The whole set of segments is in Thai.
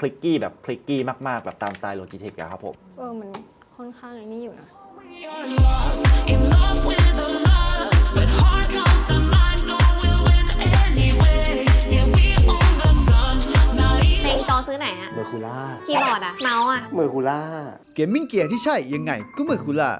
คลิกกี้แบบคลิกกี้มากๆ แบบตามสไตล์ Logitech อะครับผม เออมันค่อนข้างไอ้นี่อยู่นะ You're lost in love with a lust, but hard drums the mind, so we'll win anyway. Yeah, we own the sun. Not เพล even งจอซื้อไหนอะเมอร์คูล่าคีย์บอร์ดอะเมาส์อะเมอร์คูล่า เกมมิ่งเกียร์ที่ใช่ยังไงก็เมอร์คูล่า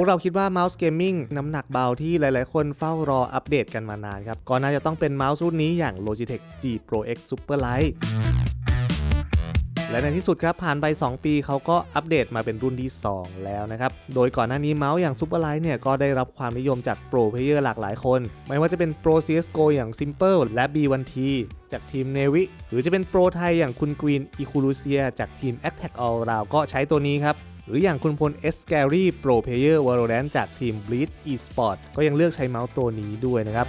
วกเราคิดว่าเมาส์เกมมิ่งน้ำหนักเบาที่หลายๆ คนเฝ้ารออัปเดตกันมานานครับก็น่าจะต้องเป็นเมาส์รุ่นนี้อย่าง Logitech G Pro X Superlight และในที่สุดครับ ผ่านไป 2 ปีเขาก็อัปเดตมาเป็นรุ่นที่ 2 แล้วนะครับ โดยก่อนหน้านี้เมาส์อย่าง Superlight เนี่ย ก็ได้รับความนิยมจากโปรเพลเยอร์หลากหลายคน ไม่ว่าจะเป็นโปร CSGO อย่าง Simple และ B1T จากทีม Navy หรือจะเป็นโปรไทยอย่างคุณกรีนอีคูลูเซียจากทีม Attack All Round ก็ใช้ตัวนี้ครับ หรืออย่างคุณพลเอสแกรี่โปรเพเยอร์วอลเลนจากทีม Bleed Esport ก็ยังเลือกใช้เมาส์ตัวนี้ด้วยนะครับ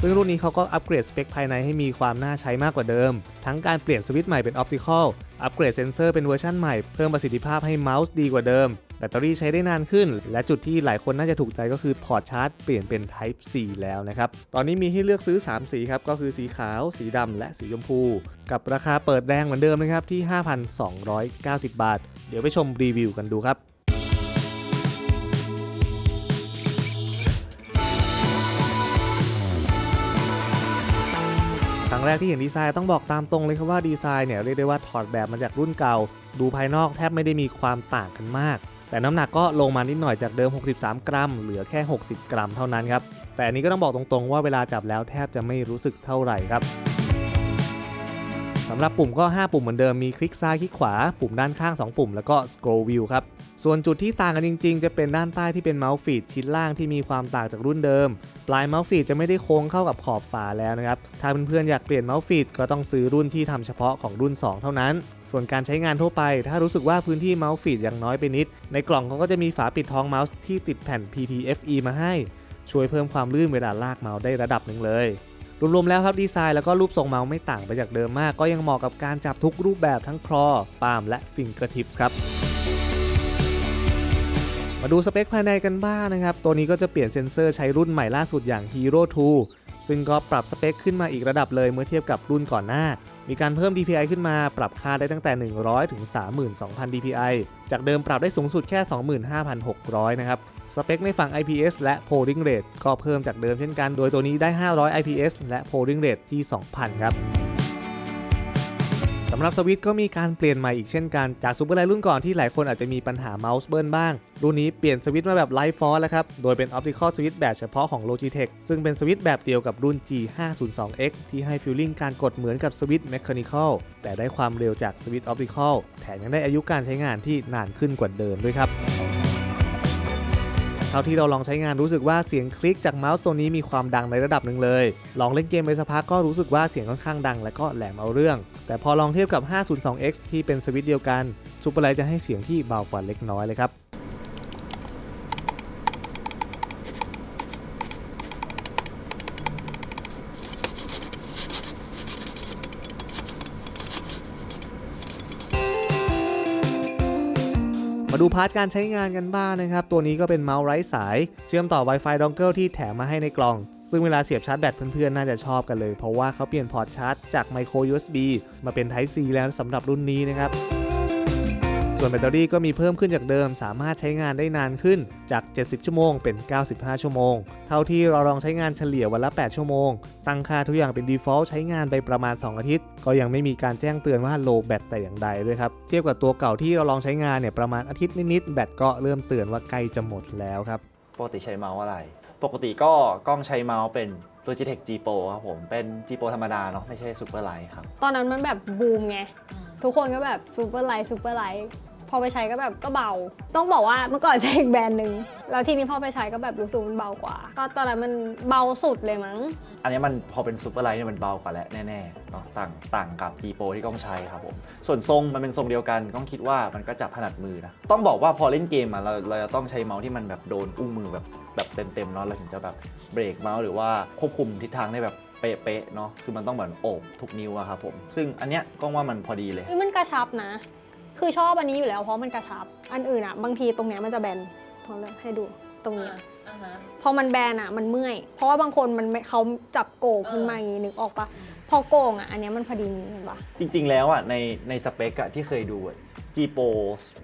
ซึ่งรุ่นนี้เขาก็อัปเกรดสเปคภายในให้มีความน่าใช้มากกว่าเดิม ทั้งการเปลี่ยนสวิตช์ใหม่เป็นออปติคอล อัปเกรดเซนเซอร์เป็นเวอร์ชันใหม่ เพิ่มประสิทธิภาพให้เมาส์ดีกว่าเดิม แบตเตอรี่ใช้ได้นานขึ้น และจุดที่หลายคนน่าจะถูกใจก็คือพอร์ตชาร์จเปลี่ยนเป็น Type C แล้วนะครับ ตอนนี้มีให้เลือกซื้อ 3 สีครับ ก็คือสีขาว สีดำและสีชมพู กับราคาเปิดแรงเหมือนเดิมนะครับที่ 5,290 บาท เดี๋ยวไปชมรีวิวกันดูครับครั้งแรกที่เห็นดีไซน์ต้องบอกตามตรงเลยครับว่าดีไซน์เนี่ยเรียกได้ว่าถอดแบบมาจากรุ่นเก่า ดูภายนอกแทบไม่ได้มีความต่างกันมาก แต่น้ำหนักก็ลงมานิดหน่อยจากเดิม 63 กรัม เหลือแค่ 60 กรัมเท่านั้นครับ แต่อันนี้ก็ต้องบอกตรงๆ ว่าเวลาจับแล้วแทบจะไม่รู้สึกเท่าไหร่ครับสำหรับปุ่มก็ 5 ปุ่มเหมือนเดิมมีคลิกซ้ายคลิกขวา ปุ่มด้านข้าง 2 ปุ่มแล้วก็ scroll wheel ครับ ส่วนจุดที่ต่างกันจริงๆ จะเป็นด้านใต้ที่เป็นเมาส์ฟีดชิ้นล่างที่มีความต่างจากรุ่นเดิม ปลายเมาส์ฟีดจะไม่ได้โค้งเข้ากับขอบฝาแล้วนะครับ ถ้าเพื่อนๆอยากเปลี่ยนเมาส์ฟีดก็ต้องซื้อรุ่นที่ทำเฉพาะของรุ่น 2 เท่านั้น ส่วนการใช้งานทั่วไป ถ้ารู้สึกว่าพื้นที่เมาส์ฟีดยังน้อยไปนิด ในกล่องเขาก็จะมีฝาปิดท้องเมาส์ที่ติดแผ่น PTFE มาให้ ช่วยเพิ่มความลื่นเวลาลากเมาส์ได้ระดับหนึ่งเลยรวมๆแล้วครับดีไซน์แล้วก็รูปทรงเมาส์ไม่ต่างไปจากเดิมมาก ก็ยังเหมาะกับการจับทุกรูปแบบทั้งคลอปามและฟิงเกอร์ทิปครับ มาดูสเปคภายในกันบ้างนะครับ ตัวนี้ก็จะเปลี่ยนเซ็นเซอร์ใช้รุ่นใหม่ล่าสุดอย่าง Hero 2 ซึ่งก็ปรับสเปคขึ้นมาอีกระดับเลยเมื่อเทียบกับรุ่นก่อนหน้า มีการเพิ่ม DPI ขึ้นมาปรับค่าได้ตั้งแต่ 100 ถึง 32,000 DPI จากเดิมปรับได้สูงสุดแค่ 25,600 นะครับ สเปคในฝั่ง IPS และ polling rate ก็เพิ่มจากเดิมเช่นกัน โดยตัวนี้ได้ 500 IPS และ polling rate ที่ 2,000 ครับำหรับสวิตก็มีการเปลี่ยนใหม่อีกเช่นกัน จากซูเปอร์ไลท์รุ่นก่อนที่หลายคนอาจจะมีปัญหาเมาส์เบิร์นบ้าง รุ่นนี้เปลี่ยนสวิตมาแบบไลฟ์ฟอร์แล้วครับ โดยเป็นออปติคอลสวิตแบบเฉพาะของ Logitech ซึ่งเป็นสวิตแบบเดียวกับรุ่น G502X ที่ให้ฟิลลิ่งการกดเหมือนกับสวิตแมคานิคอลแต่ได้ความเร็วจากสวิตออปติคอลแถมยังได้อายุการใช้งานที่นานขึ้นกว่าเดิมด้วยครับ เท่าที่เราลองใช้งานรู้สึกว่าเสียงคลิกจากเมาส์ตัวนี้มีความดังในระดับหนึ่งเลย ลองเล่นเกมไปสักพักก็รู้สึกว่าเสียงค่อนข้างดังและก็แหลมเอาเรื่อง แต่พอลองเทียบกับ 502X ที่เป็นสวิตช์เดียวกันซูเปอร์ไลท์จะให้เสียงที่เบากว่าเล็กน้อยเลยครับ มาดูพาร์ทการใช้งานกันบ้างนะครับ ตัวนี้ก็เป็นเมาส์ไร้สาย เชื่อมต่อ Wi-Fi dongle ที่แถมมาให้ในกล่อง ซึ่งเวลาเสียบชาร์จแบตเพื่อนๆ น่าจะชอบกันเลย เพราะว่าเขาเปลี่ยนพอร์ตชาร์จจาก micro USB มาเป็น Type C แล้วสำหรับรุ่นนี้นะครับ ส่วนแบตเตอรี่ก็มีเพิ่มขึ้นจากเดิม สามารถใช้งานได้นานขึ้นจาก 70 ชั่วโมงเป็น 95 ชั่วโมง เท่าที่เราลองใช้งานเฉลี่ยวันละ 8 ชั่วโมง ตั้งค่าทุกอย่างเป็น default ใช้งานไปประมาณ 2 อาทิตย์ ก็ยังไม่มีการแจ้งเตือนว่า low แบตแต่อย่างใดด้วยครับ เทียบกับตัวเก่าที่เราลองใช้งานเนี่ยประมาณอาทิตย์นิดๆแบตก็เริ่มเตือนว่าใกล้จะหมดแล้วครับ ปกติใช้เมาส์อะไร ปกติก็กล้องใช้เมาส์เป็น Logitech G Pro ครับผม เป็น G Pro ธรรมดาเนาะ ไม่ใช่ Super Light ครับ ตอนนั้นมันแบบบูมไง ทุกคนก็แบบซูเปอร์ไลท์ซูเปอร์ไลท์ พอไปใช้ก็แบบก็เบา ต้องบอกว่าเมื่อก่อนใช้อีกแบรนด์หนึ่งแล้วทีนี้พอไปใช้ก็แบบรู้สึกมันเบากว่า ก็ตอนนั้นมันเบาสุดเลยมั้ง อันนี้มันพอเป็น Super Light เนี่ยมันเบากว่าแล้วแน่ๆเนาะต่างต่างกับ G Pro ที่กล้องใช้ครับผม ส่วนทรงมันเป็นทรงเดียวกันกล้องคิดว่ามันก็จับถนัดมือนะ ต้องบอกว่าพอเล่นเกมอะเราเราจะต้องใช้เมาส์ที่มันแบบโดนอุ้งมือแบบแบบเต็มๆเนาะเราถึงจะแบบเบรกเมาส์หรือว่าควบคุมทิศทางได้แบบเป๊ะๆเนาะคือมันต้องเหมือนโอบทุกนิ้วอะครับผม ซึ่งอันเนี้ยกล้องว่ามันพอดีเลยเฮ้ยมันกระชับนะ คือชอบอันนี้อยู่แล้วเพราะมันกระชับ อันอื่นอะบางทีตรงเนี้ยมันจะแบนพอเลยให้ดูตรงเนี้ยอ่าฮะ พอมันแบนอะมันเมื่อย เพราะว่าบางคนมันไม่เขาจับโก่งขึ้นมาอย่างนี้นึกออกปะพอโก่งอะอันเนี้ยมันพอดีมือเห็นปะจริงๆ แล้วอะในในสเปคอะที่เคยดูจีโป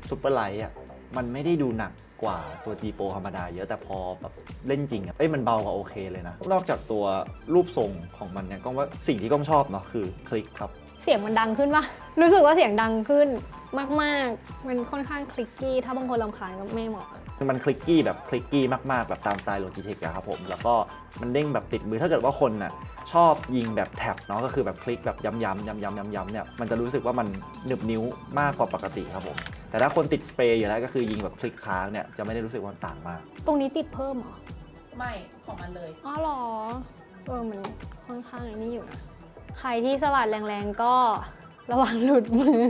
ซูเปอร์ไลท์อะมันไม่ได้ดูหนักกว่าตัวจีโปธรรมดาเยอะแต่พอแบบเล่นจริงอะเอ้ยมันเบากว่าโอเคเลยนะ นอกจากตัวรูปทรงของมันเนี่ยก็ว่าสิ่งที่ก้องชอบเนาะคือคลิกครับ เสียงมันดังขึ้นปะรู้สึกว่าเสียงดังขึ้น มาก ๆ มันค่อนข้างคลิกกี้ถ้าบางคนรำคาญก็ไม่เหมาะ มันคลิกกี้แบบคลิกกี้มาก ๆ แบบตามสไตล์โลจิเทคอะครับผม แล้วก็มันเด้งแบบติดมือถ้าเกิดว่าคนน่ะชอบยิงแบบแท็บเนาะก็คือแบบคลิกแบบย้ำๆย้ำๆย้ำๆเนี่ยมันจะรู้สึกว่ามันหนึบนิ้วมากกว่าปกติครับผม แต่ถ้าคนติดสเปรย์อยู่แล้วก็คือยิงแบบคลิกค้างเนี่ยจะไม่ได้รู้สึกว่ามันต่างมาก ตรงนี้ติดเพิ่มเหรอ ไม่ของมันเลย อ๋อเหรอ เออ มันค่อนข้างไอ้นี่อยู่นะ ใครที่สวัสดแรงๆก็ระวังหลุดมือ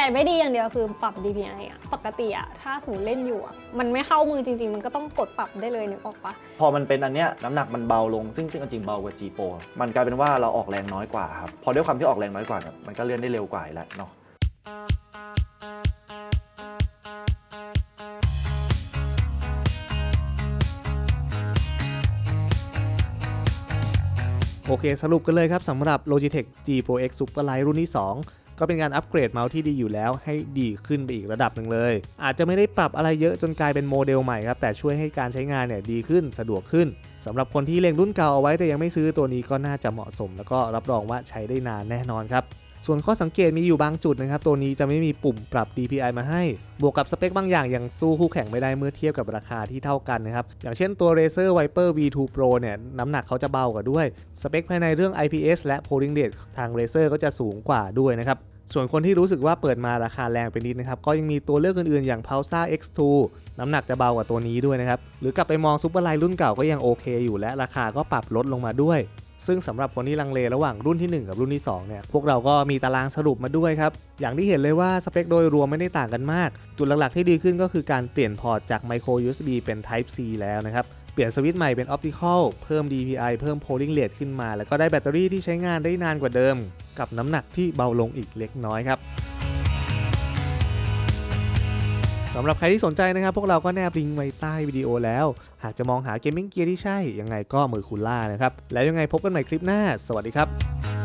แต่ไม่ดีอย่างเดียวคือปรับ DPI อะปกติอะถ้าสมมติเล่นอยู่อะมันไม่เข้ามือจริง ๆ มันก็ต้องกดปรับได้เลยนึกออกปะพอมันเป็นอันเนี้ยน้ำหนักมันเบาลงซึ่งซึ่งเอาจริงเบากว่า G Pro มันกลายเป็นว่าเราออกแรงน้อยกว่าครับพอด้วยความที่ออกแรงน้อยกว่าเนี่ยมันก็เลื่อนได้เร็วกว่าอยู่แล้วเนาะโอเค สรุปกันเลยครับสำหรับ Logitech G Pro X Superlight รุ่นที่ 2 ก็เป็นการอัปเกรดเมาส์ที่ดีอยู่แล้วให้ดีขึ้นไปอีกระดับหนึ่งเลย อาจจะไม่ได้ปรับอะไรเยอะจนกลายเป็นโมเดลใหม่ครับแต่ช่วยให้การใช้งานเนี่ยดีขึ้นสะดวกขึ้นสำหรับคนที่เล็งรุ่นเก่าเอาไว้แต่ยังไม่ซื้อตัวนี้ก็น่าจะเหมาะสม แล้วก็รับรองว่าใช้ได้นานแน่นอนครับ ส่วนข้อสังเกตมีอยู่บางจุดนะครับ ตัวนี้จะไม่มีปุ่มปรับ DPI มาให้ บวกกับสเปคบางอย่างยังสู้คู่แข่งไม่ได้เมื่อเทียบกับราคาที่เท่ากันนะครับ อย่างเช่นตัว Razer Viper V2 Pro เนี่ย น้ำหนักเขาจะเบากว่าด้วย สเปคภายในเรื่อง IPS และ polling rate ทาง Razer ก็จะสูงกว่าด้วยนะครับส่วนคนที่รู้สึกว่าเปิดมาราคาแรงไปนิดนะครับ ก็ยังมีตัวเลือกอื่นๆ อย่าง p u l s a X2 น้ำหนักจะเบากว่าตัวนี้ด้วยนะครับ หรือกลับไปมอง Superlight รุ่นเก่าก็ยังโอเคอยู่และราคาก็ปรับลดลงมาด้วย ซึ่งสำหรับคนที่ลังเลระหว่างรุ่นที่ 1 กับรุ่นที่2เนี่ยพวกเราก็มีตารางสรุปมาด้วยครับ อย่างที่เห็นเลยว่าสเปคโดยรวมไม่ได้ต่างกันมาก จุดหลักๆที่ดีขึ้นก็คือการเปลี่ยนพอร์ตจาก Micro USB เป็น Type C แล้วนะครับเปลี่ยนสวิตช์ใหม่เป็น Optical เพิ่ม DPI เพิ่ม polling rate ขึ้นมา แล้วก็ได้แบตเตอรี่ที่ใช้งานได้นานกว่าเดิม กับน้ำหนักที่เบาลงอีกเล็กน้อยครับำหรับใครที่สนใจนะครับ พวกเราก็แนบลิงก์ไว้ใต้วิดีโอแล้ว หากจะมองหาเกมมิ่งเกียร์ที่ใช่ ยังไงก็มือคุณล่านะครับ แล้วยังไงพบกันใหม่คลิปหน้า สวัสดีครับ